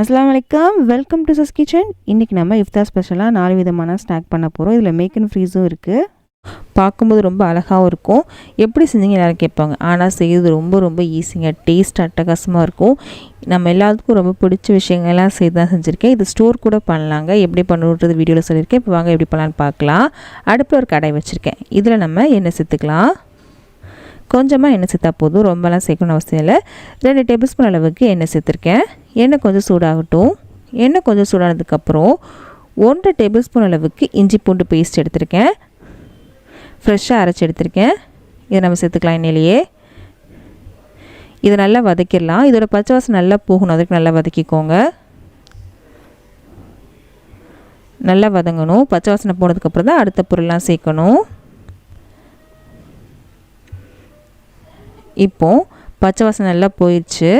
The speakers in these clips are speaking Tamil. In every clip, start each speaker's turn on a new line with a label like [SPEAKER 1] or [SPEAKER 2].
[SPEAKER 1] அஸ்லாம் வலைக்கம் வெல்கம் டு சஸ் கிச்சன் இன்றைக்கி நம்ம இஃப்தார் ஸ்பெஷலாக நாலு விதமான ஸ்நாக் பண்ண போகிறோம் இதில் மேக் அண்ட் ஃப்ரீஸும் இருக்குது பார்க்கும்போது ரொம்ப அழகாகவும் இருக்கும். எப்படி செஞ்சீங்க எல்லோரும் கேட்பாங்க. ஆனால் செய்கிறது ரொம்ப ரொம்ப ஈஸிங்க டேஸ்ட் அட்டகாசமாக இருக்கும். நம்ம எல்லாத்துக்கும் ரொம்ப பிடிச்ச விஷயங்கள்லாம் செய்து தான் செஞ்சுருக்கேன். இது ஸ்டோர் கூட பண்ணலாங்க. எப்படி பண்ணுறது வீடியோவில் சொல்லியிருக்கேன். இப்போ வாங்க எப்படி பண்ணலான்னு பார்க்கலாம். அடுப்பில் ஒரு கடை வச்சுருக்கேன். இதில் நம்ம எண்ணெய் சேர்த்துக்கலாம். கொஞ்சமாக எண்ணெய் சேர்த்தா போதும். ரொம்பலாம் சேர்க்கணும் அவசியம் இல்லை. ரெண்டு டேபிள் ஸ்பூன் அளவுக்கு எண்ணெய் சேர்த்துருக்கேன். எண்ணெய் கொஞ்சம் சூடாகட்டும். எண்ணெய் கொஞ்சம் சூடானதுக்கப்புறம் ஒன்றரை டேபிள் ஸ்பூன் அளவுக்கு இஞ்சி பூண்டு பேஸ்ட் எடுத்திருக்கேன். ஃப்ரெஷ்ஷாக அரைச்சி எடுத்திருக்கேன். இதை நம்ம சேர்த்துக்கலாம் எண்ணெயிலேயே. இதை நல்லா வதக்கிடலாம். இதோட பச்சை வாசம் நல்லா போகணும். அதுக்கு நல்லா வதக்கிக்கோங்க. நல்லா வதங்கணும். பச்சை வாசனை போனதுக்கப்புறம் தான் அடுத்த பொருள்லாம் சேர்க்கணும். இப்போது பச்சை வாசனை நல்லா போயிடுச்சு.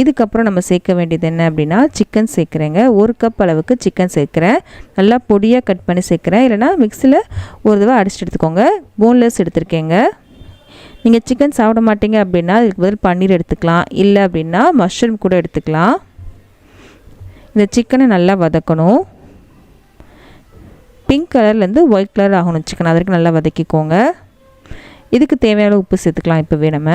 [SPEAKER 1] இதுக்கப்புறம் நம்ம சேர்க்க வேண்டியது என்ன அப்படின்னா சிக்கன் சேர்க்குறேங்க. ஒரு கப் அளவுக்கு சிக்கன் சேர்க்குறேன். நல்லா பொடியாக கட் பண்ணி சேர்க்குறேன். இல்லைனா மிக்சியில் ஒரு தடவை அடிச்சுட்டு எடுத்துக்கோங்க. போன்லெஸ் எடுத்துருக்கேங்க. நீங்கள் சிக்கன் சாப்பிட மாட்டீங்க அப்படின்னா அதுக்கு பதில் பன்னீர் எடுத்துக்கலாம். இல்லை அப்படின்னா மஷ்ரூம் கூட எடுத்துக்கலாம். இந்த சிக்கனை நல்லா வதக்கணும். பிங்க் கலர்லேருந்து ஒயிட் கலர் ஆகணும் சிக்கன் அது வரைக்கும் நல்லா வதக்கிக்கோங்க. இதுக்கு தேவையான உப்பு சேர்த்துக்கலாம் இப்போவே நம்ம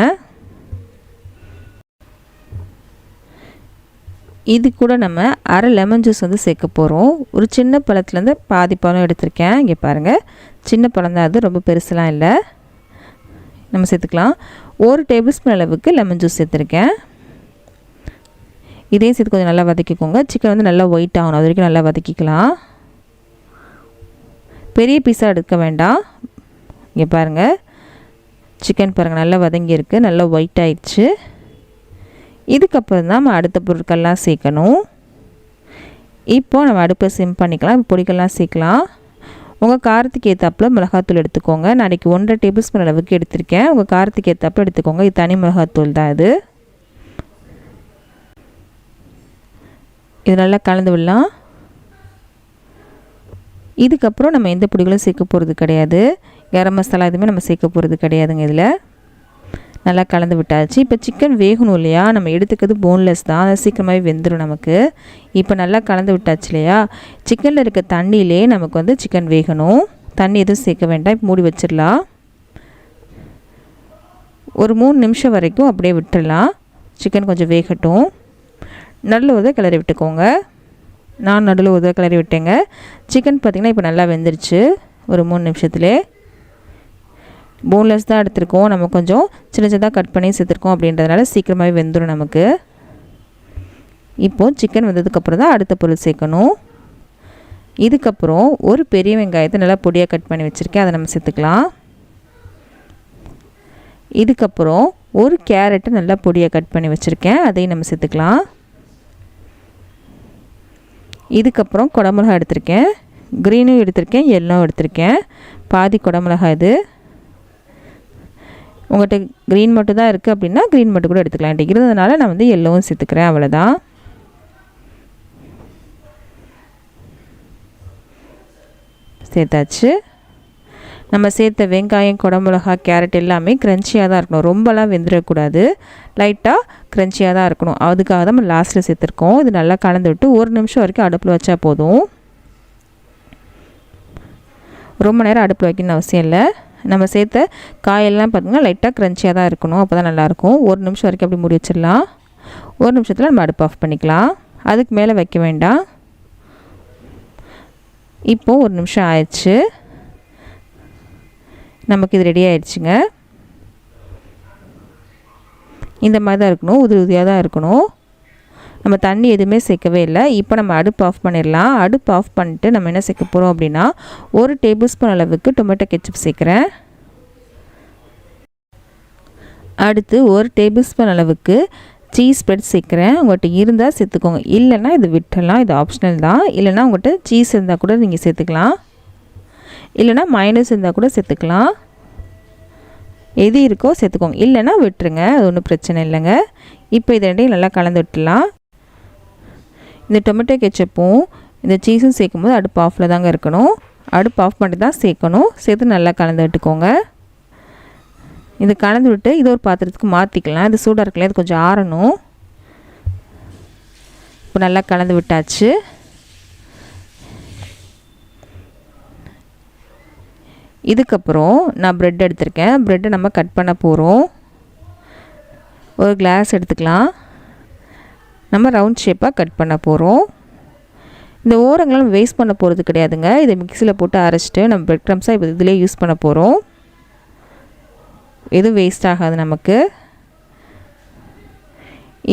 [SPEAKER 1] இது கூட நம்ம அரை லெமன் ஜூஸ் வந்து சேர்க்க போகிறோம் ஒரு சின்ன பழத்துலேருந்து பாதி பழம் எடுத்திருக்கேன். இங்கே பாருங்கள் சின்ன பழம் தான் அது ரொம்ப பெருசுலாம் இல்லை. நம்ம சேர்த்துக்கலாம். ஒரு டேபிள் ஸ்பூன் அளவுக்கு லெமன் ஜூஸ் சேர்த்துருக்கேன். இதையும் சேர்த்து கொஞ்சம் நல்லா வதக்கிக்கோங்க. சிக்கன் வந்து நல்லா ஒயிட் ஆகணும். அது வரைக்கும் நல்லா வதக்கிக்கலாம். பெரிய பீஸாக எடுக்க வேண்டாம். இங்கே பாருங்கள் சிக்கன் பாருங்கள் நல்லா வதங்கியிருக்கு நல்லா ஒயிட் ஆயிடுச்சு. இதுக்கப்புறம் தான் நம்ம அடுத்த பொருட்கள்லாம் சேர்க்கணும். இப்போது நம்ம அடுப்பை சிம் பண்ணிக்கலாம் பொடிகள்லாம் சேர்க்கலாம். உங்கள் காரத்துக்கு ஏற்றாப்புல மிளகாத்தூள் எடுத்துக்கோங்க. நான் அன்றைக்கி ஒன்றரை டேபிள் ஸ்பூன் அளவுக்கு எடுத்திருக்கேன். உங்கள் காரத்துக்கு ஏற்றாப்புல எடுத்துக்கோங்க. இது தனி மிளகாத்தூள் தான் இது. இது நல்லா கலந்து விடலாம். இதுக்கப்புறம் நம்ம எந்த பொடிகளும் சேர்க்க போகிறது கிடையாது. கரம் மசாலா எதுவுமே நம்ம சேர்க்க போகிறது கிடையாதுங்க இதில். நல்லா கலந்து விட்டாச்சு. இப்போ சிக்கன் வேகணும் இல்லையா? நம்ம எடுத்துக்கிறது போன்லெஸ் தான். அதை சீக்கிரமாகவே வெந்துடும் நமக்கு. இப்போ நல்லா கலந்து விட்டாச்சு இல்லையா? சிக்கனில் இருக்க தண்ணியிலே நமக்கு வந்து சிக்கன் வேகணும். தண்ணி எதுவும் சேர்க்க வேண்டாம். இப்போ மூடி வச்சிடலாம். ஒரு மூணு நிமிஷம் வரைக்கும் அப்படியே விட்டுடலாம். சிக்கன் கொஞ்சம் வேகட்டும். நல்ல உதவ கிளறி விட்டுக்கோங்க. நான் நடுவில் உதவ கிளறி விட்டேங்க. சிக்கன் பார்த்திங்கன்னா இப்போ நல்லா வெந்துருச்சு. ஒரு மூணு நிமிஷத்துலேயே போன்லெஸ் தான் எடுத்திருக்கோம். நம்ம கொஞ்சம் சின்ன சின்னதாக கட் பண்ணி சேர்த்துருக்கோம் அப்படின்றதுனால சீக்கிரமாகவே வெந்துடும் நமக்கு. இப்போது சிக்கன் வந்ததுக்கப்புறம் தான் அடுத்த பொருள் சேர்க்கணும். இதுக்கப்புறம் ஒரு பெரிய வெங்காயத்தை நல்லா பொடியாக கட் பண்ணி வச்சுருக்கேன். அதை நம்ம சேர்த்துக்கலாம். இதுக்கப்புறம் ஒரு கேரட்டை நல்லா பொடியாக கட் பண்ணி வச்சுருக்கேன். அதையும் நம்ம சேர்த்துக்கலாம். இதுக்கப்புறம் குடமிளகா எடுத்திருக்கேன். க்ரீனும் எடுத்திருக்கேன். எல்லோவும் எடுத்திருக்கேன். பாதி குடமிளகா இது. உங்கள்கிட்ட க்ரீன் மட்டும் தான் இருக்குது அப்படின்னா க்ரீன் மட்டும் கூட எடுத்துக்கலாம். என்கிட்ட இருந்ததுனால நான் வந்து எல்லோவும் சேர்த்துக்கிறேன் அவ்வளோதான் சேர்த்தாச்சு. நம்ம சேர்த்த வெங்காயம் குடமிளகா கேரட் எல்லாமே க்ரன்ச்சியாக தான் இருக்கணும். ரொம்பலாம் வெந்துடக்கூடாது. லைட்டாக க்ரன்ச்சியாக தான் இருக்கணும். அதுக்காக தான் நம்ம லாஸ்ட்டில் சேர்த்துருக்கோம். இது நல்லா கலந்து விட்டு ஒரு நிமிஷம் வரைக்கும் அடுப்பில் வச்சா போதும். ரொம்ப நேரம் அடுப்பில் வைக்கணும்னு அவசியம் இல்லை. நம்ம சேர்த்த காயெல்லாம் பார்த்திங்கன்னா லைட்டாக க்ரன்ச்சியாக தான் இருக்கணும். அப்போ தான் நல்லாயிருக்கும். ஒரு நிமிஷம் வரைக்கும் அப்படி மூடி வச்சிடலாம். ஒரு நிமிஷத்தில் நம்ம அடுப்பு ஆஃப் பண்ணிக்கலாம். அதுக்கு மேலே வைக்க வேண்டாம். இப்போது ஒரு நிமிஷம் ஆயிடுச்சு. நமக்கு இது ரெடி ஆயிடுச்சுங்க. இந்த மாதிரி தான் இருக்கணும். உதிரி உதிரியாக தான் இருக்கணும். நம்ம தண்ணி எதுவுமே சேர்க்கவே இல்லை. இப்போ நம்ம அடுப்பு ஆஃப் பண்ணிடலாம். அடுப்பு ஆஃப் பண்ணிட்டு நம்ம என்ன சேர்க்க போகிறோம் அப்படின்னா ஒரு டேபிள் ஸ்பூன் அளவுக்கு டொமேட்டோ கெச்சப் சேர்க்குறேன். அடுத்து ஒரு டேபிள் ஸ்பூன் அளவுக்கு சீஸ் ஸ்ப்ரெட் சேர்க்குறேன். உங்கள்கிட்ட இருந்தால் சேர்த்துக்கோங்க. இல்லைன்னா இது விட்டலாம் இது ஆப்ஷனல் தான். இல்லைனா உங்கள்கிட்ட சீஸ் இருந்தால் கூட நீங்கள் சேர்த்துக்கலாம். இல்லைனா மைனஸ் இருந்தால் கூட சேர்த்துக்கலாம். எது இருக்கோ சேர்த்துக்கோங்க. இல்லைன்னா விட்டுருங்க. அது ஒன்றும் பிரச்சனை இல்லைங்க. இப்போ இது ரெண்டையும் நல்லா கலந்து விட்டுலாம் இந்த டொமேட்டோ கெச்சப்பும் இந்த சீஸும் சேர்க்கும் போது அடுப்பு ஆஃபில் தாங்க இருக்கணும். அடுப்பு ஆஃப் பண்ணி தான் சேர்க்கணும். சேர்த்து நல்லா கலந்து விட்டுக்கோங்க. இது கலந்து விட்டு இது ஒரு பாத்திரத்துக்கு மாற்றிக்கலாம் இது சூடாக இருக்கலாம். இது கொஞ்சம் ஆறணும். இப்போ நல்லா கலந்து விட்டாச்சு. இதுக்கப்புறம் நான் ப்ரெட் எடுத்திருக்கேன். ப்ரெட்டை நம்ம கட் பண்ண போகிறோம் ஒரு கிளாஸ் எடுத்துக்கலாம். நம்ம ரவுண்ட் ஷேப்பாக கட் பண்ண போகிறோம் இந்த ஓரங்களும் வேஸ்ட் பண்ண போகிறது கிடையாதுங்க. இதை மிக்சியில் போட்டு அரைச்சிட்டு நம்ம பிரெட் க்ரம்ஸாக இப்போ இதிலே யூஸ் பண்ண போகிறோம் எதுவும் வேஸ்ட் ஆகாது நமக்கு.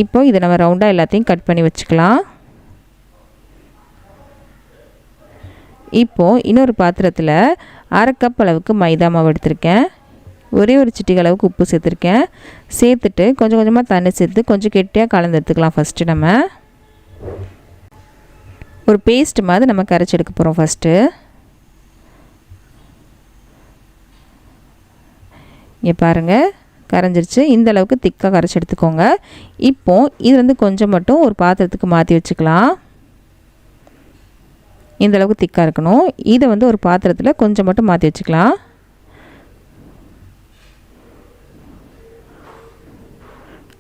[SPEAKER 1] இப்போ இதை நம்ம ரவுண்டாக எல்லாத்தையும் கட் பண்ணி வச்சுக்கலாம். இப்போது இன்னொரு பாத்திரத்தில் அரை கப் அளவுக்கு மைதா மாவு எடுத்திருக்கேன். ஒரே ஒரு சிட்டிகை அளவுக்கு உப்பு சேர்த்துருக்கேன். சேர்த்துட்டு கொஞ்சம் கொஞ்சமாக தண்ணி சேர்த்து கொஞ்சம் கெட்டியாக கலந்து எடுத்துக்கலாம் ஃபஸ்ட்டு நம்ம. ஒரு பேஸ்ட் மாதிரி நம்ம கரைச்சி எடுக்க போகிறோம் ஃபஸ்ட்டு இங்கே பாருங்கள் கரைஞ்சிருச்சு. இந்த அளவுக்கு திக்காக கரைச்சி எடுத்துக்கோங்க. இப்போது இது வந்து கொஞ்சம் மட்டும் ஒரு பாத்திரத்துக்கு மாற்றி வச்சுக்கலாம். இந்த அளவுக்கு திக்காக இருக்கணும். இதை வந்து ஒரு பாத்திரத்தில் கொஞ்சம் மட்டும் மாற்றி வச்சுக்கலாம்.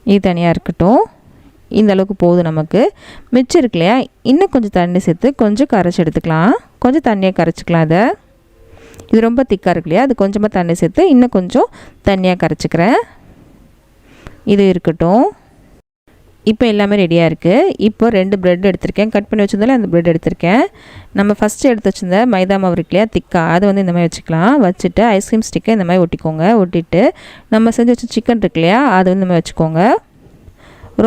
[SPEAKER 1] இது தனியாக இருக்கட்டும். இந்த அளவுக்கு போதும் நமக்கு. மிச்சம் இருக்கு இல்லையா? இன்னும் கொஞ்சம் தண்ணி சேர்த்து கொஞ்சம் கரைச்சி எடுத்துக்கலாம். கொஞ்சம் தண்ணியாக கரைச்சிக்கலாம் அதை இது ரொம்ப திக்காக இருக்கு இல்லையா? அது கொஞ்சமாக தண்ணி சேர்த்து இன்னும் கொஞ்சம் தண்ணியாக கரைச்சிக்கிறேன். இது இருக்கட்டும். இப்போ எல்லாமே ரெடியாக இருக்குது இப்போ ரெண்டு ப்ரெட் எடுத்திருக்கேன். கட் பண்ணி வச்சிருந்தாலும் அந்த ப்ரெட் எடுத்திருக்கேன். நம்ம ஃபஸ்ட்டு எடுத்து வச்சிருந்த மைதா மாவு இருக்கு இல்லையா? திக்கா. அதை வந்து இந்த மாதிரி வச்சுக்கலாம். வச்சுட்டு ஐஸ்கிரீம் ஸ்டிக்கை இந்த மாதிரி ஒட்டிக்கோங்க. ஒட்டிட்டு நம்ம செஞ்சு வச்ச சிக்கன் இருக்கு இல்லையா? அதை வந்து இந்த மாதிரி வச்சுக்கோங்க.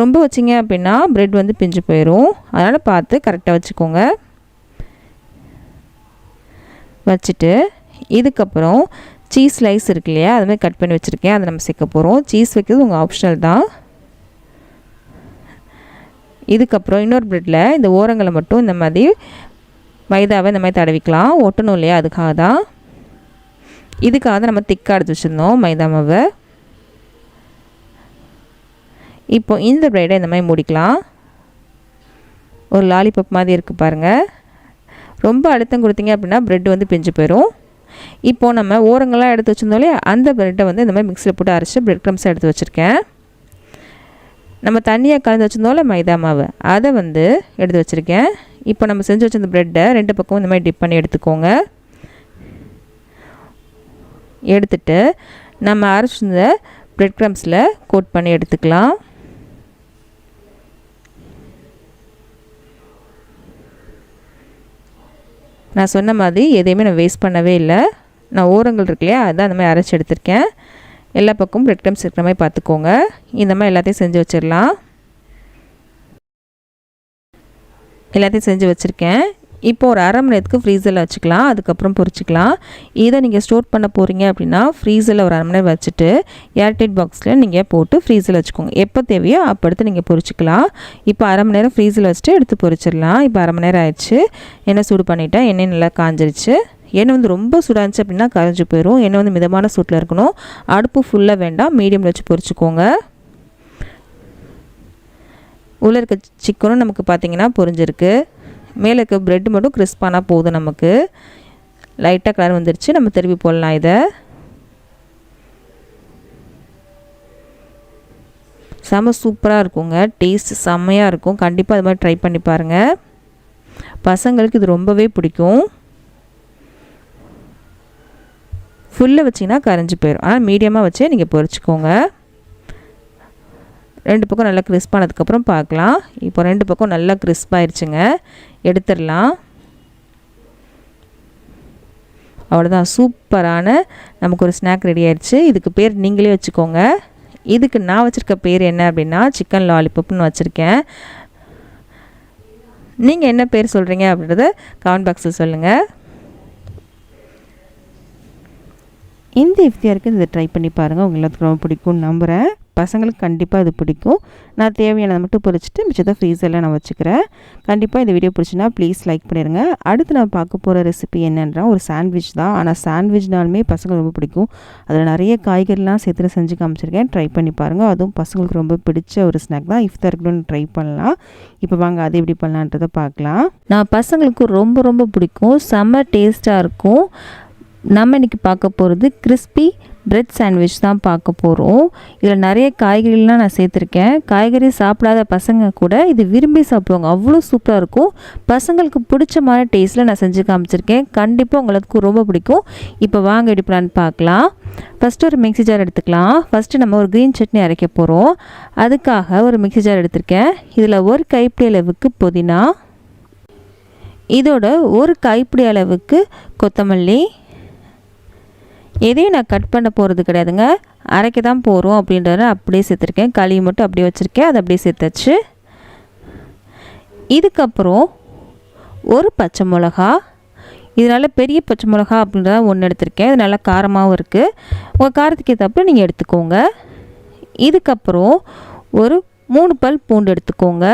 [SPEAKER 1] ரொம்ப வச்சிங்க அப்படின்னா ப்ரெட் வந்து பிஞ்சு போயிடும் அதனால் பார்த்து கரெக்டாக வச்சுக்கோங்க. வச்சுட்டு இதுக்கப்புறம் சீஸ் ஸ்லைஸ் இருக்கு இல்லையா? அதுமாதிரி கட் பண்ணி வச்சுருக்கேன். அதை நம்ம சேர்க்க போகிறோம் சீஸ் வைக்கிறது உங்கள் ஆப்ஷனல் தான். இதுக்கப்புறம் இன்னொரு ப்ரெட்டில் இந்த ஓரங்களை மட்டும் இந்த மாதிரி மைதாவை இந்த மாதிரி தடவிக்கலாம். ஒட்டணும் இல்லையா? அதுக்காக தான். இதுக்காக தான் நம்ம திக்காக எடுத்து வச்சுருந்தோம் மைதா மாவை. இப்போ இந்த ப்ரைடை இந்த மாதிரி மூடிக்கலாம். ஒரு லாலிபப் மாதிரி இருக்குது பாருங்கள் ரொம்ப அழுத்தம் கொடுத்தீங்க அப்படின்னா ப்ரெட் வந்து பிஞ்சு போயிடும் இப்போது நம்ம ஓரங்கள்லாம் எடுத்து வச்சுருந்தோம் இல்லையா? அந்த ப்ரெட்டை வந்து இந்த மாதிரி மிக்சியில் போட்டு அரைச்சி ப்ரெட் க்ரம்ஸ் எடுத்து வச்சுருக்கேன். நம்ம தண்ணியாக கலந்து வச்சுருந்தோம்ல மைதா மாவு அதை வந்து எடுத்து வச்சுருக்கேன். இப்போ நம்ம செஞ்சு வச்சிருந்த ப்ரெட்டை ரெண்டு பக்கம் இந்த மாதிரி டிப் பண்ணி எடுத்துக்கோங்க. எடுத்துட்டு நம்ம அரைச்சிருந்த ப்ரெட் க்ரம்ஸில் கோட் பண்ணி எடுத்துக்கலாம். நான் சொன்ன மாதிரி எதையுமே நான் வேஸ்ட் பண்ணவே இல்லை. நான் ஓரங்கள் இருக்கு இல்லையா அதான் அந்த மாதிரி அரைச்சி எடுத்திருக்கேன். எல்லா பக்கமும் பிரெட் கிரம்ஸ் இருக்கிற மாதிரி பார்த்துக்கோங்க. இந்த மாதிரி எல்லாத்தையும் செஞ்சு வச்சிடலாம். எல்லாத்தையும் செஞ்சு வச்சுருக்கேன். இப்போ ஒரு அரை மணி நேரத்துக்கு ஃப்ரீசரில் வச்சுக்கலாம். அதுக்கப்புறம் பொரிச்சிக்கலாம். இதை நீங்கள் ஸ்டோர் பண்ண போகிறீங்க அப்படின்னா ஃப்ரீசரில் ஒரு அரை மணி நேரம் வச்சுட்டு ஏர்டைட் பாக்ஸில் நீங்கள் போட்டு ஃப்ரீசரில் வச்சுக்கோங்க. எப்போ தேவையோ அப்போ எடுத்து நீங்கள் பொரிச்சிக்கலாம். இப்போ அரை மணி நேரம் ஃப்ரீசரில் வச்சுட்டு எடுத்து பொறிச்சிடலாம் இப்போ அரை மணி நேரம் ஆயிடுச்சு. எண்ணெய் சூடு பண்ணிவிட்டேன் எண்ணெய் நல்லா காஞ்சிருச்சு. எண்ணெய் வந்து ரொம்ப சூடாச்சு அப்படின்னா கரைஞ்சி போயிடும் எண்ணெய் வந்து மிதமான சூட்டில் இருக்கணும். அடுப்பு ஃபுல்லாக வேண்டாம். மீடியமில் வச்சு பொரிச்சிக்கோங்க. உள்ளே இருக்க சிக்கனும் நமக்கு பார்த்திங்கன்னா பொரிஞ்சிருக்கு. மேலே இருக்க ப்ரெட் மட்டும் கிறிஸ்பானால் போதும் நமக்கு. லைட்டாக கலர் வந்துருச்சு. நம்ம திருப்பி போடலாம் இதை. செம சூப்பராக இருக்குங்க. டேஸ்ட் செம்மையாக இருக்கும். கண்டிப்பாக அது மாதிரி ட்ரை பண்ணி பாருங்கள் பசங்களுக்கு இது ரொம்பவே பிடிக்கும். ஃபுல்லாக வச்சிங்கன்னா கரைஞ்சி போயிடும் ஆனால் மீடியமாக வச்சே நீங்கள் பொறிச்சிக்கோங்க. ரெண்டு பக்கம் நல்லா கிறிஸ்ப் ஆனதுக்கப்புறம் பார்க்கலாம். இப்போ ரெண்டு பக்கம் நல்லா கிறிஸ்ப் ஆயிடுச்சுங்க எடுத்துடலாம். அவ்வளோதான் சூப்பரான நமக்கு ஒரு ஸ்நாக் ரெடி ஆயிடுச்சு இதுக்கு பேர் நீங்களே வச்சுக்கோங்க. இதுக்கு நான் வச்சுருக்க பேர் என்ன அப்படின்னா சிக்கன் லாலிபப்னு வச்சுருக்கேன். நீங்கள் என்ன பேர் சொல்கிறீங்க அப்படின்றத கமெண்ட் பாக்ஸில் சொல்லுங்கள் இந்த இஃப்தியாருக்கு இதை ட்ரை பண்ணி பாருங்கள் உங்களுக்கு எல்லாத்துக்கும் ரொம்ப பிடிக்கும்னு நம்புகிறேன் பசங்களுக்கு கண்டிப்பாக இது பிடிக்கும். நான் தேவையானதை மட்டும் பொறிச்சிட்டு மிச்சத்தை ஃப்ரீசரில் நான் வச்சுக்கிறேன். கண்டிப்பாக இந்த வீடியோ பிடிச்சினா ப்ளீஸ் லைக் பண்ணிடுங்க அடுத்து நான் பார்க்க போகிற ரெசிபி என்னன்றா ஒரு சாண்ட்விச் தான். ஆனால் சாண்ட்விச்னாலுமே பசங்களுக்கு ரொம்ப பிடிக்கும். அதில் நிறைய காய்கறிலாம் சேர்த்து செஞ்சு காமிச்சிருக்கேன். ட்ரை பண்ணி பாருங்கள் அதுவும் பசங்களுக்கு ரொம்ப பிடிச்ச ஒரு ஸ்நாக் தான். இஃப்தாருக்குன்னு ட்ரை பண்ணலாம். இப்போ வாங்க அது எப்படி பண்ணலான்றதை பார்க்கலாம். நான் பசங்களுக்கு ரொம்ப ரொம்ப பிடிக்கும். செம்ம டேஸ்ட்டாக இருக்கும். நம்ம இன்றைக்கி பார்க்க போகிறது கிறிஸ்பி பிரெட் சாண்ட்விச் தான் பார்க்க போகிறோம் இதில் நிறைய காய்கறிலாம் நான் சேர்த்துருக்கேன். காய்கறி சாப்பிடாத பசங்க கூட இது விரும்பி சாப்பிடுவாங்க. அவ்வளோ சூப்பராக இருக்கும். பசங்களுக்கு பிடிச்ச மாதிரி டேஸ்ட்டில் நான் செஞ்சு காமிச்சிருக்கேன். கண்டிப்பாக உங்களுக்கு ரொம்ப பிடிக்கும். இப்போ வாங்க எடுப்பலான்னு பார்க்கலாம். ஃபஸ்ட்டு ஒரு மிக்ஸி ஜார் எடுத்துக்கலாம். ஃபஸ்ட்டு நம்ம ஒரு க்ரீன் சட்னி அரைக்க போகிறோம் அதுக்காக ஒரு மிக்ஸி ஜார் எடுத்திருக்கேன். இதில் ஒரு கைப்பிடி அளவுக்கு புதினா. இதோட ஒரு கைப்பிடி அளவுக்கு கொத்தமல்லி. எதையும் நான் கட் பண்ண போகிறது கிடையாதுங்க. அரைக்க தான் போகிறோம் அப்படின்றத அப்படியே சேர்த்துருக்கேன். களி மட்டும் அப்படியே வச்சுருக்கேன். அதை அப்படியே சேர்த்தாச்சு. இதுக்கப்புறம் ஒரு பச்சை மிளகா. இதனால் பெரிய பச்சை மிளகா அப்படின்றத ஒன்று எடுத்திருக்கேன். இது நல்லா காரமாகவும் இருக்குது உங்கள் காரத்துக்கு ஏற்றப்ப நீங்கள் எடுத்துக்கோங்க. இதுக்கப்புறம் ஒரு மூணு பல் பூண்டு எடுத்துக்கோங்க.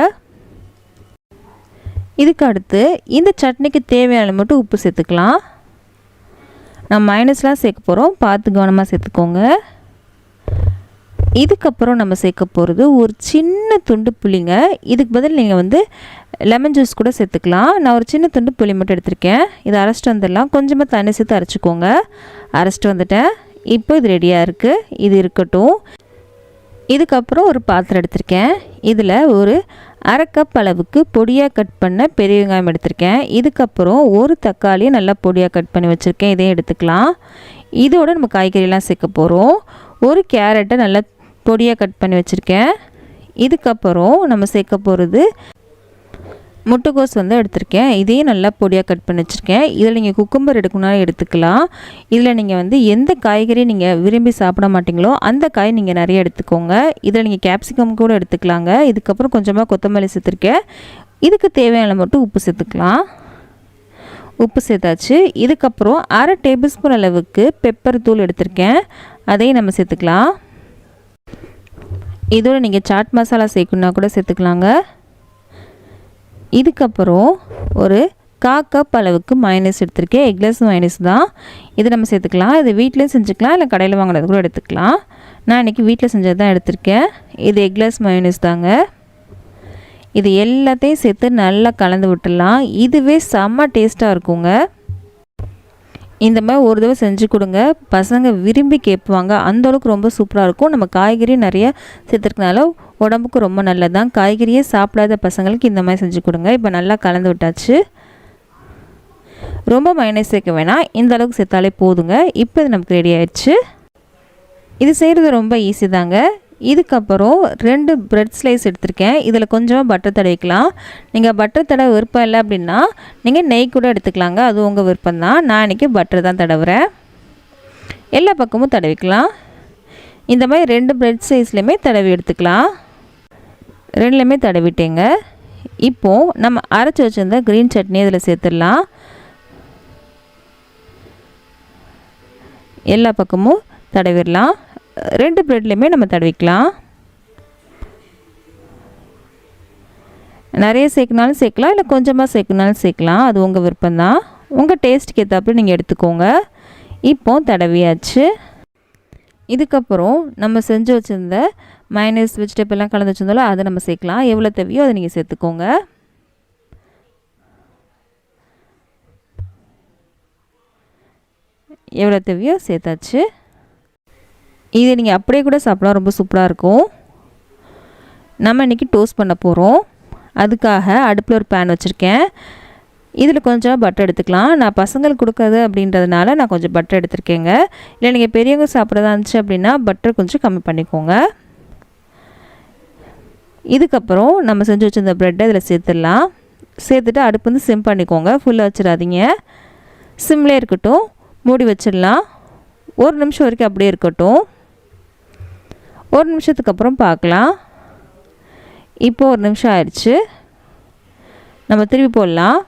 [SPEAKER 1] இதுக்கு அடுத்து இந்த சட்னிக்கு தேவையான மட்டும் உப்பு சேர்த்துக்கலாம். நம்ம மைனஸ்லாம் சேர்க்க போகிறோம் பார்த்து கவனமாக சேர்த்துக்கோங்க. இதுக்கப்புறம் நம்ம சேர்க்க போகிறது ஒரு சின்ன துண்டு புளிங்க. இதுக்கு பதில் நீங்கள் வந்து லெமன் ஜூஸ் கூட சேர்த்துக்கலாம். நான் ஒரு சின்ன துண்டு புளி மட்டும் எடுத்திருக்கேன். இதை அரைச்சிட்டு வந்துடலாம். கொஞ்சமாக தண்ணி சேர்த்து அரைச்சிக்கோங்க. அரைச்சிட்டு வந்துட்டேன். இப்போ இது ரெடியாக இருக்குது இது இருக்கட்டும். இதுக்கப்புறம் ஒரு பாத்திரம் எடுத்திருக்கேன். இதில் ஒரு அரை கப் அளவுக்கு பொடியாக கட் பண்ண பெரிய வெங்காயம் எடுத்திருக்கேன். இதுக்கப்புறம் ஒரு தக்காளியை நல்லா பொடியாக கட் பண்ணி வச்சுருக்கேன். இதையும் எடுத்துக்கலாம். இதோட நம்ம காய்கறியெல்லாம் சேர்க்க போகிறோம் ஒரு கேரட்டை நல்லா பொடியாக கட் பண்ணி வச்சுருக்கேன். இதுக்கப்புறம் நம்ம சேர்க்க போகிறது முட்டைக்கோஸ் வந்து எடுத்திருக்கேன். இதையும் நல்லா பொடியாக கட் பண்ணி வச்சுருக்கேன். இதில் நீங்கள் குக்கும்பர் எடுக்கணும்னாலும் எடுத்துக்கலாம். இதில் நீங்கள் வந்து எந்த காய்கறி நீங்கள் விரும்பி சாப்பிட மாட்டிங்களோ அந்த காய் நீங்கள் நிறைய எடுத்துக்கோங்க. இதில் நீங்கள் கேப்சிகம் கூட எடுத்துக்கலாங்க. இதுக்கப்புறம் கொஞ்சமாக கொத்தமல்லி சேர்த்துருக்கேன். இதுக்கு தேவையான மட்டும் உப்பு சேர்த்துக்கலாம். உப்பு சேர்த்தாச்சு. இதுக்கப்புறம் அரை டேபிள் ஸ்பூன் அளவுக்கு பெப்பர் தூள் எடுத்திருக்கேன். அதையும் நம்ம சேர்த்துக்கலாம். இதோட நீங்கள் சாட் மசாலா சேர்க்கணுன்னா கூட சேர்த்துக்கலாங்க. இதுக்கப்புறம் ஒரு கா கப் அளவுக்கு மைனஸ் எடுத்திருக்கேன். எக்லஸ் மைனஸ் தான். இது நம்ம சேர்த்துக்கலாம். இது வீட்லேயும் செஞ்சுக்கலாம். இல்லை கடையில் வாங்கினது கூட எடுத்துக்கலாம். நான் இன்றைக்கி வீட்டில் செஞ்சது தான் எடுத்திருக்கேன். இது எக்லஸ் மைனஸ் தாங்க. இது எல்லாத்தையும் சேர்த்து நல்லா கலந்து விட்டுடலாம். இதுவே செம்ம டேஸ்ட்டாக இருக்குங்க. இந்த மாதிரி ஒரு தடவை செஞ்சு கொடுங்க. பசங்க விரும்பி கேட்பாங்க. அந்தளவுக்கு ரொம்ப சூப்பராக இருக்கும். நம்ம காய்கறி நிறைய சேர்த்துருக்கனால உடம்புக்கு ரொம்ப நல்லதான் காய்கறியே சாப்பிடாத பசங்களுக்கு இந்த மாதிரி செஞ்சு கொடுங்க. இப்போ நல்லா கலந்து விட்டாச்சு. ரொம்ப மைனஸ் சேர்க்க வேணாம். இந்த அளவுக்கு சேர்த்தாலே போதுங்க. இப்போ இது நமக்கு ரெடி ஆயிடுச்சு. இது செய்கிறது ரொம்ப ஈஸி தாங்க. இதுக்கப்புறம் ரெண்டு ப்ரெட் ஸ்லைஸ் எடுத்திருக்கேன். இதில் கொஞ்சமாக பட்டர் தடவிக்கலாம் நீங்கள் பட்டர் தடவை விருப்பம் இல்லை அப்படின்னா நீங்கள் நெய் கூட எடுத்துக்கலாங்க. அது உங்கள் விருப்பம் தான் நான் இன்றைக்கி பட்டர் தான் தடவுறேன். எல்லா பக்கமும் தடவிக்கலாம். இந்த மாதிரி ரெண்டு ப்ரெட் சைஸ்லையுமே தடவி எடுத்துக்கலாம். ரெண்டுலேயுமே தடவிட்டேங்க. இப்போது நம்ம அரைச்சி வச்சுருந்த க்ரீன் சட்னி இதில் சேர்த்துடலாம். எல்லா பக்கமும் தடவிடலாம். ரெண்டு ப்ரெட்லேயுமே நம்ம தடவிக்கலாம். நிறைய சேர்க்கனாலும் சேர்க்கலாம் இல்லை கொஞ்சமாக சேர்க்கனாலும் சேர்க்கலாம். அது உங்கள் விருப்பம்தான். உங்கள் டேஸ்ட்டுக்கு ஏற்றாப்புல நீங்கள் எடுத்துக்கோங்க. இப்போ தடவியாச்சு. இதுக்கப்புறம் நம்ம செஞ்சு வச்சுருந்த மைனஸ் வெஜிடபிள்லாம் கலந்து வச்சுருந்தாலும் அதை நம்ம சேர்க்கலாம். எவ்வளோ தேவையோ அதை நீங்கள் சேர்த்துக்கோங்க. எவ்வளோ தேவையோ சேர்த்தாச்சு. இதை நீங்கள் அப்படியே கூட சாப்பிடலாம். ரொம்ப சூப்பராக இருக்கும். நம்ம இன்றைக்கி டோஸ்ட் பண்ண போகிறோம் அதுக்காக அடுப்பில் ஒரு பேன் வச்சுருக்கேன். இதில் கொஞ்சம் பட்டர் எடுத்துக்கலாம். நான் பசங்களுக்கு கொடுக்குறது அப்படின்றதுனால நான் கொஞ்சம் பட்டர் எடுத்திருக்கேங்க. இல்லை நீங்கள் பெரியவங்க சாப்பிட்றதா இருந்துச்சு அப்படின்னா பட்டர் கொஞ்சம் கம்மி பண்ணிக்கோங்க. இதுக்கப்புறம் நம்ம செஞ்சு வச்சுருந்த ப்ரெட்டை இதில் சேர்த்துடலாம். சேர்த்துட்டு அடுப்பு வந்து சிம் பண்ணிக்கோங்க. ஃபுல்லாக வச்சிடாதீங்க. சிம்லே இருக்கட்டும். மூடி வச்சிடலாம். ஒரு நிமிஷம் வரைக்கும் அப்படியே இருக்கட்டும். ஒரு நிமிஷத்துக்கு அப்புறம் பார்க்கலாம். இப்போ ஒரு நிமிஷம் ஆயிடுச்சு. நம்ம திருப்பி போடலாம்.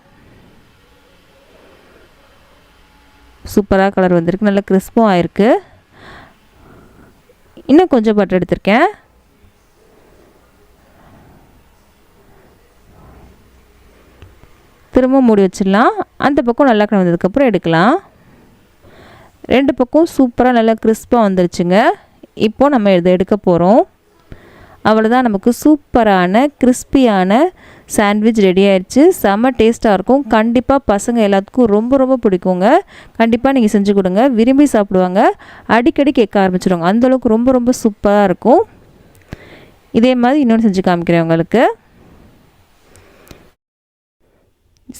[SPEAKER 1] சூப்பராக கலர் வந்திருக்கு. நல்லா கிறிஸ்பும் ஆயிருக்கு. இன்னும் கொஞ்சம் பட்டு எடுத்திருக்கேன். திரும்ப மூடி வச்சிடலாம். அந்த பக்கம் நல்லா வந்ததுக்கப்புறம் எடுக்கலாம். ரெண்டு பக்கம் சூப்பராக நல்லா கிறிஸ்பாக வந்துருச்சுங்க. இப்போது நம்ம இதை எடுக்க போகிறோம் அவ்வளோதான் நமக்கு சூப்பரான கிறிஸ்பியான சாண்ட்விச் ரெடி ஆயிடுச்சு செம்ம டேஸ்ட்டாக இருக்கும். கண்டிப்பாக பசங்க எல்லாத்துக்கும் ரொம்ப ரொம்ப பிடிக்குங்க. கண்டிப்பாக நீங்கள் செஞ்சு கொடுங்க. விரும்பி சாப்பிடுவாங்க. அடிக்கடி கேட்க ஆரம்பிச்சிடுவாங்க அந்தளவுக்கு ரொம்ப ரொம்ப சூப்பராக இருக்கும். இதே மாதிரி இன்னொன்று செஞ்சு காமிக்கிறேன் உங்களுக்கு.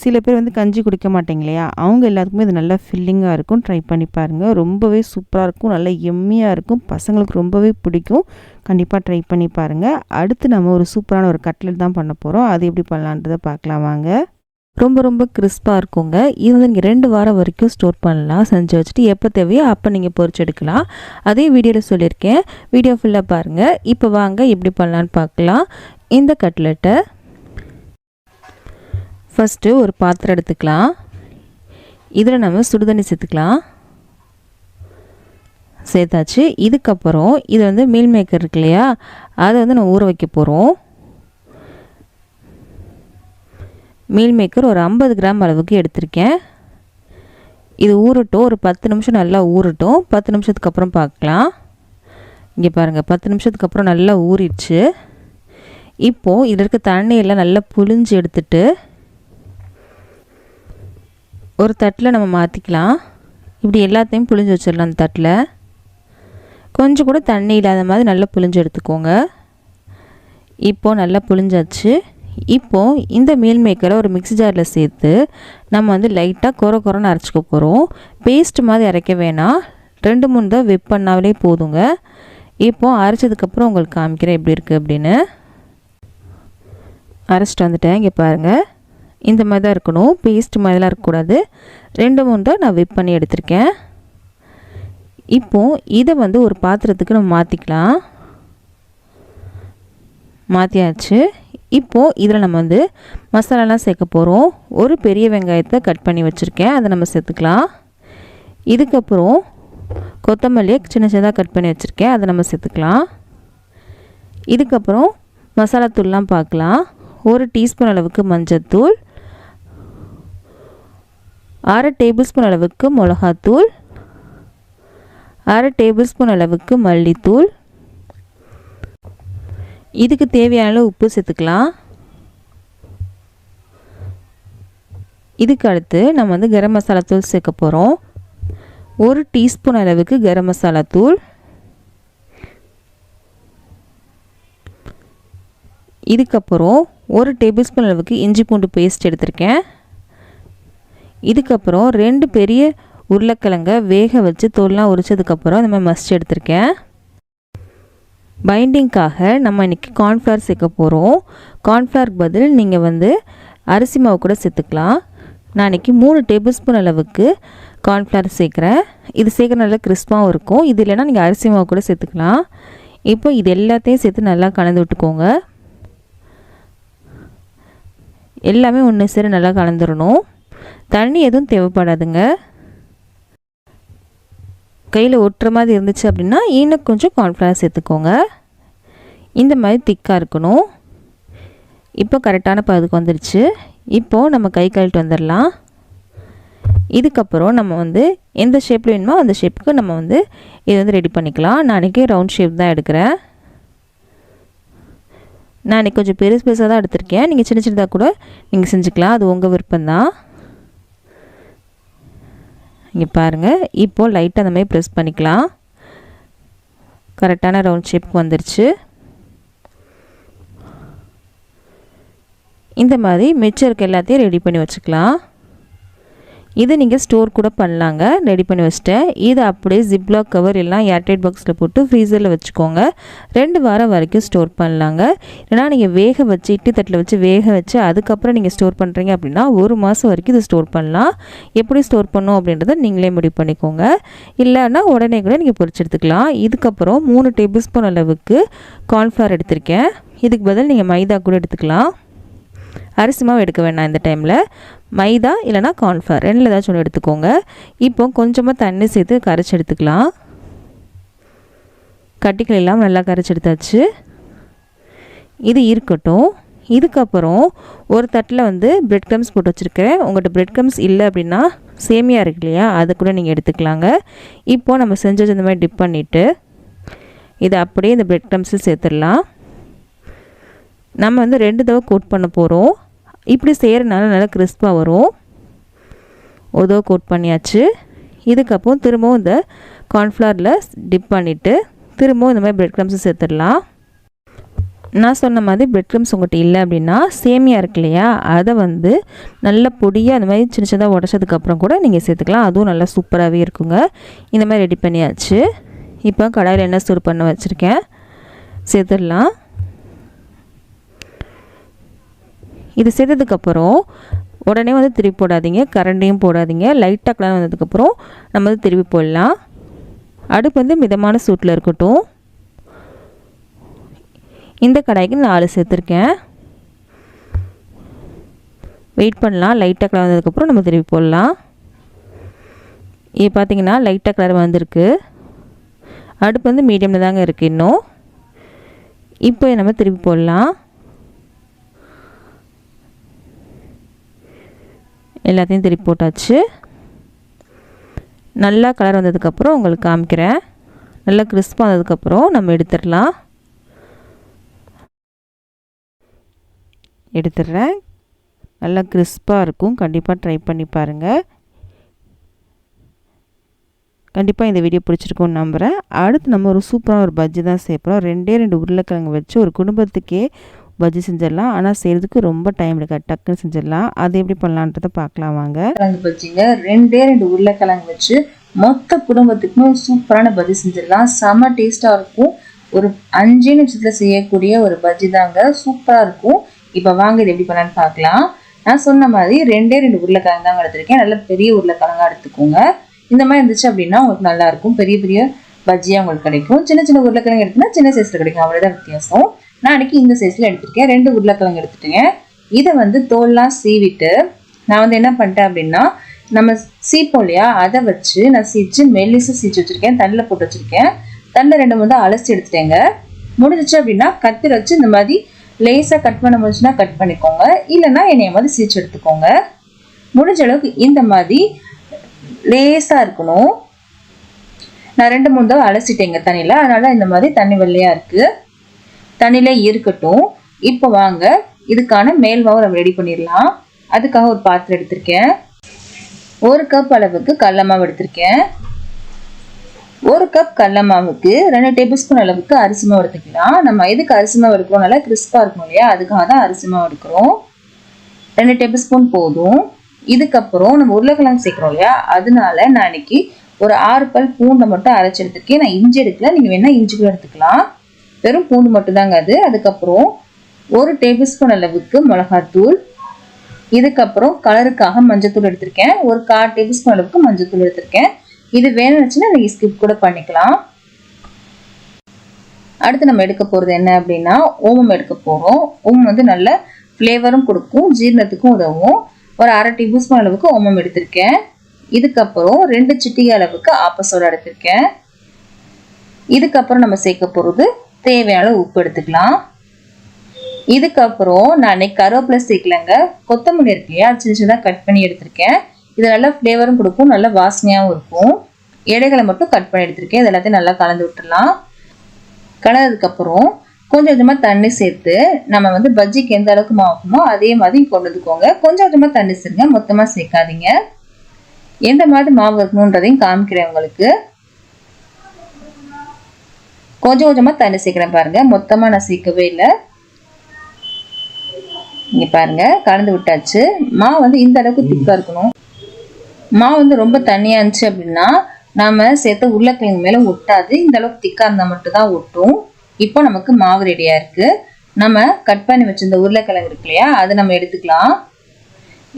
[SPEAKER 1] சில பேர் வந்து கஞ்சி குடிக்க மாட்டேங்க இல்லையா அவங்க எல்லாத்துக்குமே இது நல்லா ஃபில்லிங்காக இருக்கும். ட்ரை பண்ணி பாருங்கள் ரொம்பவே சூப்பராக இருக்கும். நல்லா எம்மியாக இருக்கும். பசங்களுக்கு ரொம்பவே பிடிக்கும். கண்டிப்பாக ட்ரை பண்ணி பாருங்கள் அடுத்து நம்ம ஒரு சூப்பரான ஒரு கட்லெட் தான் பண்ண போகிறோம் அது எப்படி பண்ணலான்றதை பார்க்கலாம் வாங்க. ரொம்ப ரொம்ப கிறிஸ்பாக இருக்குங்க. இது வந்து நீங்கள் ரெண்டு வாரம் வரைக்கும் ஸ்டோர் பண்ணலாம். செஞ்சு வச்சுட்டு எப்போ தேவையோ அப்போ நீங்கள் பொறிச்சு எடுக்கலாம். அதே வீடியோவில் சொல்லியிருக்கேன். வீடியோ ஃபுல்லாக பாருங்கள் இப்போ வாங்க எப்படி பண்ணலான்னு பார்க்கலாம். இந்த கட்லெட்டை ஃபஸ்ட்டு ஒரு பாத்திரம் எடுத்துக்கலாம். இதில் நம்ம சுடுதண்ணி சேர்த்துக்கலாம். சேர்த்தாச்சு. இதுக்கப்புறம் இது வந்து மீல் மேக்கர் இருக்கு இல்லையா? அதை வந்து நம்ம ஊற வைக்க போகிறோம் மீல் மேக்கர் ஒரு ஐம்பது கிராம் அளவுக்கு எடுத்திருக்கேன். இது ஊறட்டும். ஒரு பத்து நிமிஷம் நல்லா ஊறட்டும். பத்து நிமிஷத்துக்கு அப்புறம் பார்க்கலாம். இங்கே பாருங்கள் பத்து நிமிஷத்துக்கு அப்புறம் நல்லா ஊறிடுச்சு. இப்போது இதில் இருக்க தண்ணியெல்லாம் நல்லா புழிஞ்சு எடுத்துட்டு ஒரு தட்டில் நம்ம மாற்றிக்கலாம் இப்படி எல்லாத்தையும் புழிஞ்சு வச்சிடலாம் அந்த தட்டில். கொஞ்சம் கூட தண்ணி இல்லாத மாதிரி நல்லா புழிஞ்சு எடுத்துக்கோங்க. இப்போது நல்லா புழிஞ்சாச்சு. இப்போது இந்த மீல் மேக்கரை ஒரு மிக்ஸி ஜாரில் சேர்த்து நம்ம வந்து லைட்டாக குறை குறைன்னு அரைச்சிக்க போகிறோம் பேஸ்ட் மாதிரி அரைக்க வேணாம். ரெண்டு மூணு தான் வெப் பண்ணாலே போதுங்க. இப்போது அரைச்சதுக்கப்புறம் உங்களுக்கு காமிக்கிறேன் எப்படி இருக்குது அப்படின்னு. அரைச்சிட்டு வந்துட்டேன். இங்கே பாருங்கள் இந்த மாதிரி தான் இருக்கணும். பேஸ்ட் மாதிரிலாம் இருக்கக்கூடாது. ரெண்டு மூணு தான் நான் விப் பண்ணி எடுத்திருக்கேன். இப்போது இதை வந்து ஒரு பாத்திரத்துக்கு நம்ம மாற்றிக்கலாம் மாற்றியாச்சு இப்போது இதில் நம்ம வந்து மசாலாலாம் சேர்க்க போகிறோம் ஒரு பெரிய வெங்காயத்தை கட் பண்ணி வச்சுருக்கேன். அதை நம்ம சேர்த்துக்கலாம். இதுக்கப்புறம் கொத்தமல்லியை சின்ன சின்னதாக கட் பண்ணி வச்சுருக்கேன். அதை நம்ம சேர்த்துக்கலாம். இதுக்கப்புறம் மசாலா தூள்லாம் பார்க்கலாம். ஒரு டீஸ்பூன் அளவுக்கு மஞ்சத்தூள். அரை டேபிள் ஸ்பூன் அளவுக்கு மிளகாத்தூள் அரை டேபிள் ஸ்பூன் அளவுக்கு மல்லித்தூள். இதுக்கு தேவையான உப்பு சேர்த்துக்கலாம். இதுக்கு அடுத்து நம்ம வந்து கரம் மசாலா தூள் சேர்க்க போகிறோம் ஒரு டீஸ்பூன் அளவுக்கு கரம் மசாலா தூள். இதுக்கப்புறம் ஒரு டேபிள் ஸ்பூன் அளவுக்கு இஞ்சி பூண்டு பேஸ்ட் எடுத்திருக்கேன். இதுக்கப்புறம் ரெண்டு பெரிய உருளைக்கிழங்க வேக வச்சு தோல்லாம் உரிச்சதுக்கப்புறம் இந்த மாதிரி மஸ்ட் எடுத்திருக்கேன். பைண்டிங்க்காக நம்ம இன்றைக்கி கார்ன்ஃப்ளவர் சேர்க்க போகிறோம் கார்ன்ஃப்ளவருக்கு பதில் நீங்கள் வந்து அரிசி மாவு கூட சேர்த்துக்கலாம். நான் இன்றைக்கி மூணு டேபிள் ஸ்பூன் அளவுக்கு கார்ன்ஃப்ளவர் சேர்க்குறேன். இது சேர்க்குற நல்லா கிறிஸ்பாகவும் இருக்கும். இது இல்லைன்னா நீங்கள் அரிசி மாவு கூட சேர்த்துக்கலாம். இப்போ இது எல்லாத்தையும் சேர்த்து நல்லா கலந்து விட்டுக்கோங்க. எல்லாமே ஒன்று சேர நல்லா கலந்துடணும் தண்ணி எதுவும் தேவைப்படாதுங்க. கையில் ஒட்டுற மாதிரி இருந்துச்சு அப்படின்னா இன்னும் கொஞ்சம் கார்ன்ஃப்ளவர் சேர்த்துக்கோங்க. இந்த மாதிரி திக்காக இருக்கணும். இப்போ கரெக்டான பகுதிக்கு வந்துருச்சு. இப்போது நம்ம கை கழுவிட்டு வந்துடலாம். இதுக்கப்புறம் நம்ம வந்து எந்த ஷேப்பில் வேணுமோ அந்த ஷேப்புக்கு நம்ம வந்து இதை வந்து ரெடி பண்ணிக்கலாம். நான் அன்றைக்கி ரவுண்ட் ஷேப் தான் எடுக்கிறேன். நான் இன்றைக்கி கொஞ்சம் பெருசு பெருசாக தான் எடுத்திருக்கேன். நீங்கள் சின்ன சின்னதாக கூட நீங்கள் செஞ்சுக்கலாம். அது உங்கள் விருப்பம்தான். இங்கே பாருங்கள் இப்போது லைட்டாக அந்த மாதிரி ப்ரெஸ் பண்ணிக்கலாம். கரெக்டான ரவுண்ட் ஷேப்க்கு வந்துருச்சு. இந்த மாதிரி மிச்சம் இருக்க எல்லாத்தையும் ரெடி பண்ணி வச்சுக்கலாம். இது நீங்கள் ஸ்டோர் கூட பண்ணலாங்க. ரெடி பண்ணி வச்சுட்டேன். இது அப்படியே ஜிப்லாக் கவர் எல்லாம் ஏர்டைட் பாக்ஸில் போட்டு ஃப்ரீசரில் வச்சுக்கோங்க. ரெண்டு வாரம் வரைக்கும் ஸ்டோர் பண்ணலாங்க. ஏன்னா நீங்கள் வேக வச்சு இட்டி தட்டில் வச்சு வேக வச்சு அதுக்கப்புறம் நீங்கள் ஸ்டோர் பண்ணுறீங்க அப்படின்னா ஒரு மாதம் வரைக்கும் இது ஸ்டோர் பண்ணலாம். எப்படி ஸ்டோர் பண்ணும் அப்படின்றத நீங்களே முடிவு பண்ணிக்கோங்க. இல்லைன்னா உடனே கூட நீங்கள் பொறிச்செடுத்துக்கலாம் இதுக்கப்புறம் மூணு டேபிள் ஸ்பூன் அளவுக்கு கார்ன்ஃப்ளவர் எடுத்திருக்கேன். இதுக்கு பதில் நீங்கள் மைதா கூட எடுத்துக்கலாம். அரிசி மாவு எடுக்க வேணாம் இந்த டைமில் மைதா இல்லைனா கார்ன்ஃப்ளவர் ரெண்டில் ஏதாச்சும் ஒன்று எடுத்துக்கோங்க. இப்போ கொஞ்சமாக தண்ணி சேர்த்து கரைச்சி எடுத்துக்கலாம். கட்டிகள் இல்லாமல் நல்லா கரைச்சி எடுத்தாச்சு. இது இருக்கட்டும். இதுக்கப்புறம் ஒரு தட்டில் வந்து பிரெட் க்ரம்ஸ் போட்டு வச்சுருக்கேன் உங்கள்கிட்ட பிரெட் க்ரம்ஸ் இல்லை அப்படின்னா சேமியா இருக்கு இல்லையா அதை கூட நீங்கள் எடுத்துக்கலாங்க. இப்போது நம்ம செஞ்சு இந்த மாதிரி டிப் பண்ணிவிட்டு இதை அப்படியே இந்த பிரெட் க்ரம்ஸில் சேர்த்துடலாம். நம்ம வந்து ரெண்டு தடவை கோட் பண்ண போகிறோம்
[SPEAKER 2] இப்படி செய்கிறனால நல்லா கிறிஸ்பாக வரும். உதவ கோட் பண்ணியாச்சு. இதுக்கப்புறம் திரும்பவும் இந்த கார்ன்ஃப்ளவரில் டிப் பண்ணிவிட்டு திரும்பவும் இந்த மாதிரி பிரெட் க்ரம்ஸை சேர்த்துடலாம். நான் சொன்ன மாதிரி பிரெட் க்ரம்ஸ் உங்கள்கிட்ட இல்லை அப்படின்னா சேமியா இருக்கு இல்லையா? அதை வந்து நல்ல பொடியாக அந்த மாதிரி சின்ன சின்னதாக உடச்சதுக்கப்புறம் கூட நீங்கள் சேர்த்துக்கலாம். அதுவும் நல்லா சூப்பராகவே இருக்குங்க. இந்த மாதிரி ரெடி பண்ணியாச்சு. இப்போ கடாயில் எண்ணெய் சூடு பண்ண வச்சுருக்கேன். சேர்த்துடலாம். இது செய்ததுக்கப்புறம் உடனே வந்து திருப்பி போடாதீங்க கரண்டையும் போடாதீங்க லைட்டாக கலர் வந்ததுக்கப்புறம் நம்ம வந்து திருப்பி போடலாம் அடுப்பு வந்து மிதமான சூட்டில் இருக்கட்டும். இந்த கடாய்க்கு நாலு சேர்த்துருக்கேன். வெயிட் பண்ணலாம் லைட்டாக கலர் வந்ததுக்கப்புறம் நம்ம திருப்பி போடலாம். இது பார்த்திங்கன்னா லைட்டாக கலர் வந்திருக்கு. அடுப்பு வந்து மீடியமில் தாங்க இருக்குது இன்னும். இப்போ நம்ம திருப்பி போடலாம். எல்லாத்தையும் திருப்பி போட்டாச்சு. நல்லா கலர் வந்ததுக்கப்புறம் உங்களுக்கு காமிக்கிறேன். நல்லா கிறிஸ்பாக வந்ததுக்கப்புறம் நம்ம எடுத்துடலாம். எடுத்துடுறேன். நல்லா கிறிஸ்பாக இருக்கும். கண்டிப்பாக ட்ரை பண்ணி பாருங்கள் கண்டிப்பாக இந்த வீடியோ பிடிச்சிருக்கும்னு நம்புகிறேன் அடுத்து நம்ம ஒரு சூப்பரான ஒரு பஜ்ஜி தான் சேர்ப்போம் ரெண்டே ரெண்டு உருளைக்கிழங்கு வச்சு ஒரு குடும்பத்துக்கே பஜ்ஜி செஞ்சிடலாம். ஆனால் செய்கிறதுக்கு ரொம்ப டைம் எடுக்காது. டக்குன்னு செஞ்சிடலாம். அது எப்படி பண்ணலான்றதை பார்க்கலாம் வாங்க.
[SPEAKER 1] கிழங்கு பஜ்ஜிங்க. ரெண்டே ரெண்டு உருளைக்கிழங்கு வச்சு மொத்த குடும்பத்துக்குமே சூப்பரான பஜ்ஜி செஞ்சிடலாம். செம டேஸ்ட்டாக இருக்கும். ஒரு அஞ்சே நிமிஷத்தில் செய்யக்கூடிய ஒரு பஜ்ஜி தாங்க சூப்பராக இருக்கும். இப்போ வாங்க இது எப்படி பண்ணலான்னு பார்க்கலாம். நான் சொன்ன மாதிரி ரெண்டே ரெண்டு உருளைக்கிழங்கு தாங்க எடுத்திருக்கேன். நல்ல பெரிய உருளைக்கிழங்கா எடுத்துக்கோங்க. இந்த மாதிரி இருந்துச்சு அப்படின்னா உங்களுக்கு நல்லா இருக்கும். பெரிய பெரிய பஜ்ஜியாக உங்களுக்கு கிடைக்கும். சின்ன சின்ன உருளைக்கிழங்கு எடுத்துனா சின்ன சைஸில் கிடைக்கும். அவ்வளோதான் வித்தியாசம். நான் அன்றைக்கி இந்த சைஸில் எடுத்துருக்கேன். ரெண்டு உருளைக்கிழங்கு எடுத்துட்டேங்க. இதை வந்து தோல்லாம் சீவிட்டு நான் வந்து என்ன பண்ணிட்டேன் அப்படின்னா நம்ம சீப்போம் இல்லையா? அதை வச்சு நான் சீச்சு மெல்லிசு சீச்சு வச்சுருக்கேன். தண்ணில் போட்டு வச்சுருக்கேன். தண்ணில் ரெண்டு வந்து அலசி எடுத்துட்டேங்க. முடிஞ்சிச்சு அப்படின்னா கத்திர வச்சு இந்த மாதிரி லேசாக கட் பண்ண முடிஞ்சுன்னா கட் பண்ணிக்கோங்க. இல்லைன்னா என்னைய மாதிரி சீச்சு எடுத்துக்கோங்க. முடிஞ்ச அளவுக்கு இந்த மாதிரி லேசாக இருக்கணும். நான் ரெண்டு மூணு தடவை அலசிட்டேங்க தண்ணியில். அதனால் இந்த மாதிரி தண்ணி வெள்ளையாக இருக்குது தண்ணியிலே இருக்கட்டும். இப்போ வாங்க இதுக்கான மேல் மாவு நம்ம ரெடி பண்ணிடலாம். அதுக்காக ஒரு பாத்திரம் எடுத்திருக்கேன். ஒரு கப் அளவுக்கு கடல மாவு எடுத்திருக்கேன். ஒரு கப் கடல மாவுக்கு ரெண்டு டேபிள் ஸ்பூன் அளவுக்கு அரிசி மாவு எடுத்துக்கலாம். நம்ம எதுக்கு அரிசி மாவு எடுக்கிறோம்? நல்லா கிறிஸ்பாக இருக்கும் இல்லையா? அதுக்காக தான் அரிசி மாவு எடுக்கிறோம். ரெண்டு டேபிள் ஸ்பூன் போதும். இதுக்கப்புறம் நம்ம உருளைக்கிழங்கு சேர்க்குறோம் இல்லையா? அதனால நான் இன்னைக்கு ஒரு ஆறு பல் பூண்டை மட்டும் அரைச்சி எடுத்துருக்கேன். நான் இஞ்சி எடுக்கல. நீங்கள் வேணால் இஞ்சி கூட எடுத்துக்கலாம். வெறும் பூண்டு மட்டும்தாங்க அது. அதுக்கப்புறம் ஒரு டேபிள் ஸ்பூன் அளவுக்கு மிளகாத்தூள். இதுக்கப்புறம் கலருக்காக மஞ்சத்தூள் எடுத்திருக்கேன். ஒரு கால் டேபிள் ஸ்பூன் அளவுக்கு மஞ்சத்தூள் எடுத்திருக்கேன். இது வேணும்னுச்சுன்னா நீங்கள் ஸ்கிப் கூட பண்ணிக்கலாம். அடுத்து நம்ம எடுக்க போகிறது என்ன அப்படின்னா ஓமம் எடுக்க போகிறோம் ஓமம் வந்து நல்ல ஃப்ளேவரும் கொடுக்கும் ஜீரணத்துக்கும் உதவும். ஒரு அரை டேபிள் ஸ்பூன் அளவுக்கு ஓமம் எடுத்திருக்கேன். இதுக்கப்புறம் ரெண்டு சிட்டிகை அளவுக்கு ஆப்பசோடா எடுத்திருக்கேன். இதுக்கப்புறம் நம்ம சேர்க்க போகிறது தேவையான உப்பு எடுத்துக்கலாம். இதுக்கப்புறம் நான் கருவேப்பிலை சேர்க்கலங்க. கொத்தமல்லி இருக்கு அது சின்ன சின்னதாக கட் பண்ணி எடுத்திருக்கேன். இது நல்லா ஃப்ளேவரும் கொடுக்கும் நல்ல வாசனையாகவும் இருக்கும். இடைகளை மட்டும் கட் பண்ணி எடுத்திருக்கேன். இது எல்லாத்தையும் நல்லா கலந்து விட்டுடலாம். கலந்ததுக்கப்புறம் கொஞ்சம் கொஞ்சமாக தண்ணி சேர்த்து நம்ம வந்து பஜ்ஜிக்கு எந்த அளவுக்கு மாவுக்குமோ அதே மாதிரி கொண்டு வந்துக்கோங்க. கொஞ்சம் கொஞ்சமாக தண்ணி சேருங்க மொத்தமாக சேர்க்காதீங்க. எந்த மாதிரி மாவு இருக்கணுன்றதையும் காமிக்கிறேன் உங்களுக்கு. கொஞ்சம் கொஞ்சமாக தண்ணி சேர்க்குறேன் பாருங்கள் மொத்தமாக நான் சேர்க்கவே இல்லை. இங்கே பாருங்கள் கலந்து விட்டாச்சு. மாவு வந்து இந்த அளவுக்கு திக்காக இருக்கணும். மாவு வந்து ரொம்ப தண்ணியாக இருந்துச்சு அப்படின்னா நாம் சேர்த்த உருளைக்கிழங்கு மேலே ஒட்டாது. இந்த அளவுக்கு திக்காக இருந்தால் மட்டும்தான் ஒட்டும். இப்போ நமக்கு மாவு ரெடியாக இருக்குது நம்ம கட் பண்ணி வச்சிருந்த உருளைக்கிழங்கு இருக்கு இல்லையா அதை நம்ம எடுத்துக்கலாம்.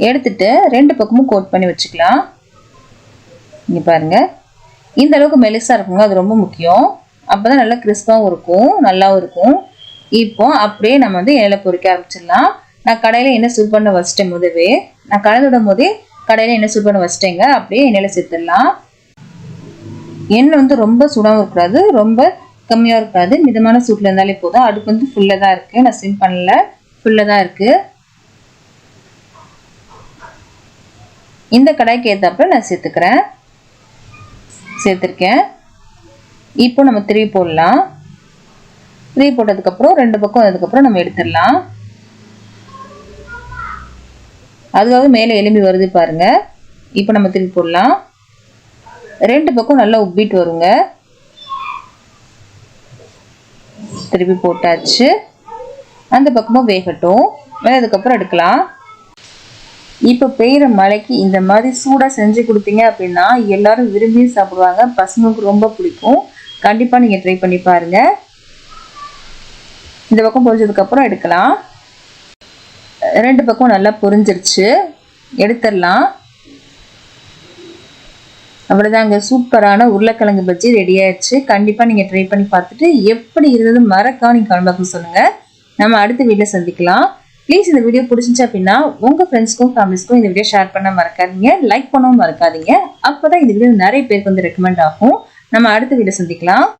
[SPEAKER 1] எடுத்துட்டு ரெண்டு பக்கமும் கோட் பண்ணி வச்சுக்கலாம். இங்கே பாருங்கள் இந்த அளவுக்கு மெலிசாக இருக்குங்க அது ரொம்ப முக்கியம். அப்போ தான் நல்லா கிறிஸ்பாகவும் இருக்கும் நல்லாவும் இருக்கும். இப்போ அப்படியே நம்ம வந்து எண்ணெயில் பொரிக்க ஆரம்பிச்சிடலாம். நான் கடையில் என்ன சூட் பண்ண வச்சிட்டேன் முதவே. நான் கலந்து விடும் போதே கடையில் என்ன சூட் பண்ண வச்சிட்டேங்க. அப்படியே எண்ணெயில் சேர்த்துடலாம். எண்ணெய் வந்து ரொம்ப சூடாகவும் இருக்காது ரொம்ப கம்மியாக இருக்காது. மிதமான சூட்டில் இருந்தாலே போதும். அடுப்பு வந்து ஃபுல்லாக தான் இருக்குது நான் சிம் பண்ணல. ஃபுல்லாக தான் இருக்குது இந்த கடாய்க்கு ஏற்றாப்புல நான் சேர்த்துக்கிறேன். சேர்த்துருக்கேன். இப்போ நம்ம த்ரீ போடலாம். த்ரீ போட்டதுக்கப்புறம் ரெண்டு பக்கம் வந்ததுக்கப்புறம் நம்ம எடுத்துடலாம். அதுக்காக மேலே எலும்பி வருது பாருங்க. இப்போ நம்ம திருப்பி போடலாம். ரெண்டு பக்கம் நல்லா உப்பிட்டு வருங்க. திருப்பி போட்டாச்சு. அந்த பக்கமும் வேகட்டும். வேறதுக்கப்புறம் எடுக்கலாம். இப்போ பெய்கிற மழைக்கு இந்த மாதிரி சூடாக செஞ்சு கொடுத்தீங்க அப்படின்னா எல்லாரும் விரும்பி சாப்பிடுவாங்க. பசங்களுக்கு ரொம்ப பிடிக்கும். கண்டிப்பாக நீங்கள் ட்ரை பண்ணி பாருங்க. இந்த பக்கம் பொரிஞ்சதுக்கப்புறம் எடுக்கலாம். ரெண்டு பக்கம் நல்லா பொரிஞ்சிருச்சு. எடுத்துடலாம். அவ்வளோதாங்க சூப்பரான உருளைக்கிழங்கு பஜ்ஜி ரெடி ஆயிடுச்சு. கண்டிப்பாக நீங்கள் ட்ரை பண்ணி பார்த்துட்டு எப்படி இருந்தது மறக்காம நீங்கள் கமெண்ட் சொல்லுங்கள் நம்ம அடுத்த வீட்டில் சந்திக்கலாம். ப்ளீஸ் இந்த வீடியோ பிடிச்சிச்சு அப்படின்னா உங்கள் ஃப்ரெண்ட்ஸ்க்கும் ஃபேமிலிஸ்க்கும் இந்த வீடியோ ஷேர் பண்ண மறக்காதீங்க. லைக் பண்ணவும் மறக்காதீங்க. அப்போ தான் இந்த வீடியோ நிறைய பேருக்கு வந்து ரெக்கமெண்ட் ஆகும். நம்ம அடுத்த வீடியோ சந்திக்கலாம்.